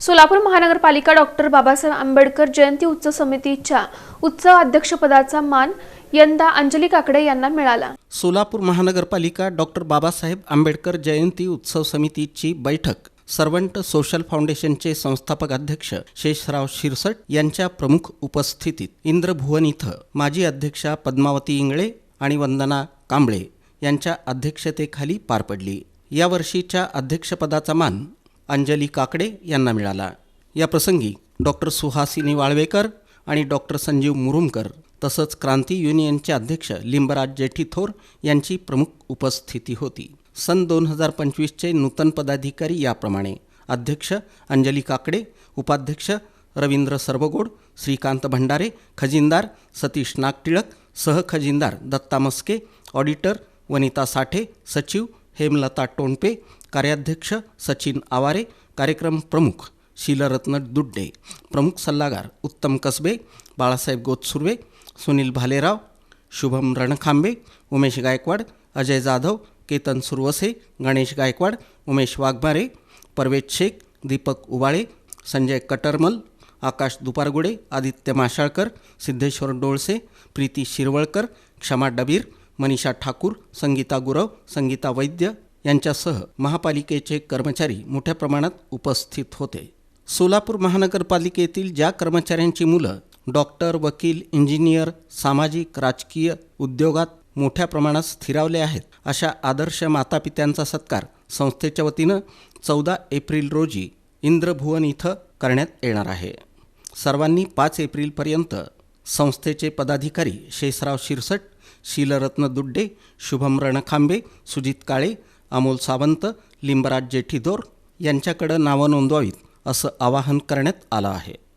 सोलापूर महानगरपालिका डॉक्टर बाबासाहेब आंबेडकर जयंती उत्सव समितीच्या उत्सव अध्यक्षपदाचा मान यंदा अंजली काकडे यांना मिळाला. सोलापूर महानगरपालिका डॉक्टर बाबासाहेब आंबेडकर जयंती उत्सव समितीची बैठक सर्वंट सोशल फाउंडेशनचे संस्थापक अध्यक्ष शेषराव शिरसट यांच्या प्रमुख उपस्थितीत इंद्रभुवन इथं माजी अध्यक्षा पद्मावती इंगळे आणि वंदना कांबळे यांच्या अध्यक्षतेखाली पार पडली. यावर्षीच्या अध्यक्षपदाचा मान अंजली काकडे यांना मिळाला. या प्रसंगी डॉक्टर सुहासिनी वाळवेकर आणि डॉक्टर संजीव मुरुमकर तसंच क्रांती युनियनचे अध्यक्ष लिंबराज जेठीथोर यांची प्रमुख उपस्थिती होती. सन दोन हजार पंचवीसचे नूतन पदाधिकारी याप्रमाणे अध्यक्ष अंजली काकडे उपाध्यक्ष रवींद्र सर्वगोड श्रीकांत भंडारे खजिनदार सतीश नागटिळक सहखजिनदार दत्ता मस्के ऑडिटर वनिता साठे सचिव हेमलता टोणपे कार्याध्यक्ष सचिन आवारे कार्यक्रम प्रमुख शीलरत्न दुड्डे प्रमुख सल्लागार उत्तम कसबे बाळासाहेब गोतसुर्वे सुनील भालेराव शुभम रणखांबे उमेश गायकवाड अजय जाधव केतन सुरवसे गणेश गायकवाड उमेश वाघमारे परवेज शेख दीपक उबाळे संजय कटरमल आकाश दुपारगुडे आदित्य माशाळकर सिद्धेश्वर डोळसे प्रीती शिरवळकर क्षमा डबीर मनीषा ठाकूर संगीता गुरव संगीता वैद्य यांच्यासह महापालिकेचे कर्मचारी मोठ्या प्रमाणात उपस्थित होते. सोलापूर महानगरपालिकेतील ज्या कर्मचाऱ्यांची मुलं डॉक्टर वकील इंजिनियर सामाजिक राजकीय उद्योगात मोठ्या प्रमाणात स्थिरावले आहेत अशा आदर्श मातापित्यांचा सत्कार संस्थेच्या वतीनं चौदा एप्रिल रोजी इंद्रभुवन इथं करण्यात येणार आहे. सर्वांनी पाच एप्रिलपर्यंत संस्थेचे पदाधिकारी शेषराव शिरसट शीलरत्न दुड्डे शुभम रणखांबे सुजित काळे अमोल सावंत लिंबराज जेठीदोर यांच्याकडं नावं नोंदवावीत असं आवाहन करण्यात आलं आहे.